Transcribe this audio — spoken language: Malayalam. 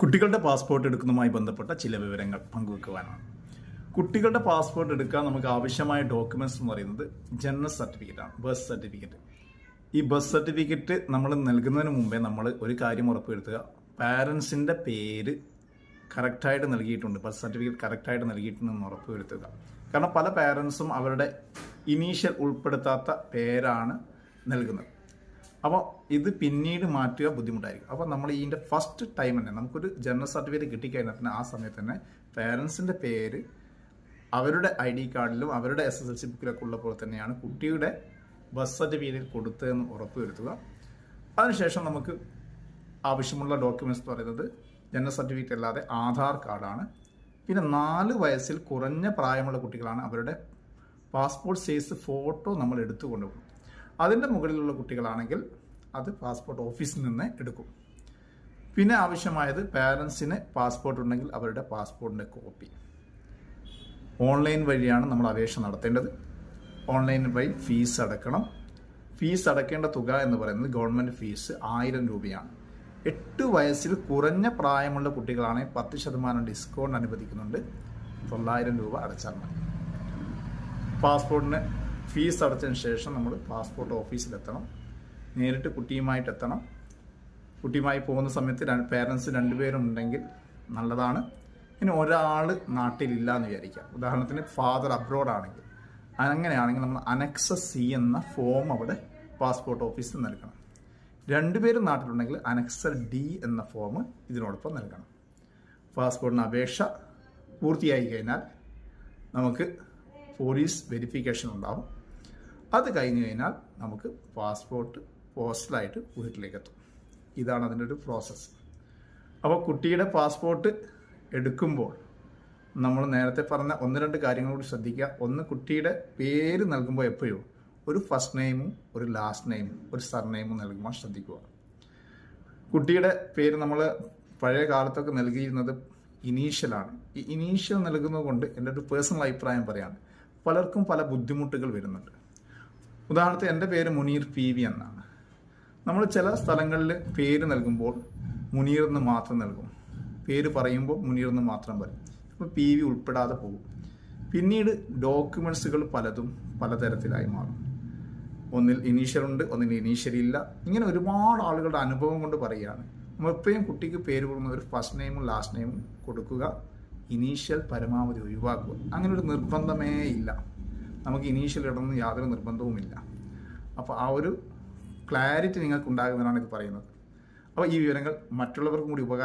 കുട്ടികളുടെ പാസ്പോർട്ട് എടുക്കുന്നതുമായി ബന്ധപ്പെട്ട ചില വിവരങ്ങൾ പങ്കുവെക്കുവാനാണ്. കുട്ടികളുടെ പാസ്പോർട്ട് എടുക്കാൻ നമുക്ക് ആവശ്യമായ ഡോക്യുമെന്റ്സ് എന്ന് പറയുന്നത് ജനന സർട്ടിഫിക്കറ്റ് ആണ് ബർത്ത് സർട്ടിഫിക്കറ്റ് ഈ ബർത്ത് സർട്ടിഫിക്കറ്റ് നമ്മൾ നൽകുന്നതിന് മുമ്പേ നമ്മൾ ഒരു കാര്യം ഉറപ്പുവരുത്തുക. പാരൻസിന്റെ പേര് കറക്റ്റായിട്ട് നൽകിയിട്ടുണ്ട് ബർത്ത് സർട്ടിഫിക്കറ്റ് കറക്റ്റായിട്ട് നൽകിയിട്ടുണ്ടെന്ന് ഉറപ്പുവരുത്തുക. കാരണം പല പാരൻസും അവരുടെ ഇനീഷ്യൽ ഉൾപ്പെടുത്താത്ത പേരാണ് നൽകുന്നത്. അപ്പോൾ ഇത് പിന്നീട് മാറ്റുക ബുദ്ധിമുട്ടായിരിക്കും. അപ്പോൾ നമ്മൾ ഇതിന്റെ ഫസ്റ്റ് ടൈം തന്നെ നമുക്കൊരു ജനറൽ സർട്ടിഫിക്കറ്റ് കിട്ടിക്കഴിഞ്ഞാൽ തന്നെ ആ സമയത്ത് തന്നെ പേരൻസിന്റെ പേര് അവരുടെ ഐ ഡി കാർഡിലും അവരുടെ എസ് എസ് എൽ സി ബുക്കിലൊക്കെ ഉള്ള പോലെ തന്നെയാണ് കുട്ടിയുടെ ബസ് സർട്ടിഫിക്കറ്റ് കൊടുത്തതെന്ന് ഉറപ്പുവരുത്തുക അതിനുശേഷം നമുക്ക് ആവശ്യമുള്ള ഡോക്യുമെന്റ്സ് എന്ന് പറയുന്നത് ജനന സർട്ടിഫിക്കറ്റ് അല്ലാതെ ആധാർ കാർഡാണ്. പിന്നെ നാല് വയസ്സിൽ കുറഞ്ഞ പ്രായമുള്ള കുട്ടികളാണ് അവരുടെ പാസ്പോർട്ട് സൈസ് ഫോട്ടോ നമ്മൾ എടുത്തു കൊണ്ടുപോകും അതിന്റെ മുകളിലുള്ള കുട്ടികളാണെങ്കിൽ അത് പാസ്പോർട്ട് ഓഫീസിൽ നിന്ന് എടുക്കും. പിന്നെ ആവശ്യമായത് പാരൻസിന് പാസ്പോർട്ട് ഉണ്ടെങ്കിൽ അവരുടെ പാസ്പോർട്ടിന്റെ കോപ്പി. ഓൺലൈൻ വഴിയാണ് നമ്മൾ അപേക്ഷ നടത്തേണ്ടത്. ഓൺലൈൻ വഴി ഫീസ് അടക്കണം. ഫീസ് അടക്കേണ്ട തുക എന്ന് പറയുന്നത് ഗവൺമെന്റ് ഫീസ് ആയിരം രൂപയാണ്. എട്ട് വയസ്സിൽ കുറഞ്ഞ പ്രായമുള്ള കുട്ടികളാണെങ്കിൽ പത്ത് ശതമാനം ഡിസ്കൗണ്ട് അനുവദിക്കുന്നുണ്ട്. തൊള്ളായിരം രൂപ അടച്ചാൽ മതി. പാസ്പോർട്ടിന് ഫീസ് അടച്ചതിന് ശേഷം നമ്മൾ പാസ്പോർട്ട് ഓഫീസിലെത്തണം. നേരിട്ട് കുട്ടിയുമായിട്ട് എത്തണം കുട്ടിയുമായി പോകുന്ന സമയത്ത് പേരൻസ് രണ്ടുപേരും ഉണ്ടെങ്കിൽ നല്ലതാണ്. ഇനി ഒരാൾ നാട്ടിലില്ല എന്ന് വിചാരിക്കാം. ഉദാഹരണത്തിന് ഫാദർ അബ്രോഡ് ആണെങ്കിൽ. അങ്ങനെയാണെങ്കിൽ നമ്മൾ അനക്സ സി എന്ന ഫോം അവിടെ പാസ്പോർട്ട് ഓഫീസിൽ നൽകണം. രണ്ടുപേരും നാട്ടിലുണ്ടെങ്കിൽ അനക്സ ഡി എന്ന ഫോം ഇതിനോടൊപ്പം നൽകണം. പാസ്പോർട്ടിന് അപേക്ഷ പൂർത്തിയായി കഴിഞ്ഞാൽ നമുക്ക് പോലീസ് വെരിഫിക്കേഷൻ ഉണ്ടാവും. അത് കഴിഞ്ഞ് കഴിഞ്ഞാൽ നമുക്ക് പാസ്പോർട്ട് പോസ്റ്റലായിട്ട് വീട്ടിലേക്ക് എത്തും ഇതാണ് അതിന്റെ ഒരു പ്രോസസ്സ് അപ്പോൾ കുട്ടിയുടെ പാസ്പോർട്ട് എടുക്കുമ്പോൾ നമ്മൾ നേരത്തെ പറഞ്ഞ ഒന്ന് രണ്ട് കാര്യങ്ങൾ കൂടി ശ്രദ്ധിക്കുക. ഒന്ന് കുട്ടിയുടെ പേര് നൽകുമ്പോൾ എപ്പോഴും ഒരു ഫസ്റ്റ് നെയിമും ഒരു ലാസ്റ്റ് നെയിമും ഒരു സർനെയിമും നൽകുമ്പോൾ ശ്രദ്ധിക്കുക. കുട്ടിയുടെ പേര് നമ്മൾ പഴയ കാലത്തൊക്കെ നൽകിയിരുന്നത് ഇനീഷ്യലാണ് ഈ ഇനീഷ്യൽ നൽകുന്നത് കൊണ്ട് എന്റെ ഒരു പേഴ്സണൽ അഭിപ്രായം പറയാണ്. പലർക്കും പല ബുദ്ധിമുട്ടുകൾ വരുന്നുണ്ട്. ഉദാഹരണത്തിന് എന്റെ പേര് മുനീർ പി വി എന്നാണ്. നമ്മൾ ചില സ്ഥലങ്ങളിൽ പേര് നൽകുമ്പോൾ മുനീർ എന്ന് മാത്രം നൽകും. പേര് പറയുമ്പോൾ മുനീർ എന്ന് മാത്രം പറയും. അപ്പോൾ പി വി ഉൾപ്പെടാതെ പോകും. പിന്നീട് ഡോക്യുമെൻസുകൾ പലതും പലതരത്തിലായി മാറും. ഒന്നിൽ ഇനീഷ്യൽ ഉണ്ട് ഒന്നിൽ ഇനീഷ്യൽ ഇല്ല ഇങ്ങനെ ഒരുപാട് ആളുകളുടെ അനുഭവം കൊണ്ട് പറയുകയാണ്. നമ്മൾ എപ്പോഴും കുട്ടിക്ക് പേര് കൊടുക്കുന്ന ഒരു ഫസ്റ്റ് നെയിമും ലാസ്റ്റ് നെയിമും കൊടുക്കുക. ഇനീഷ്യൽ പരമാവധി ഒഴിവാക്കുക. അങ്ങനെ ഒരു നിർബന്ധമേ ഇല്ല. നമുക്ക് ഇനീഷ്യൽ ഇടണമെന്ന് യാതൊരു നിർബന്ധവുമില്ല. അപ്പോൾ ആ ഒരു ക്ലാരിറ്റി നിങ്ങൾക്ക് ഉണ്ടാകുമെന്നാണ് ഇത് പറയുന്നത്. അപ്പോൾ ഈ വിവരങ്ങൾ മറ്റുള്ളവർക്കും കൂടി ഉപകാരം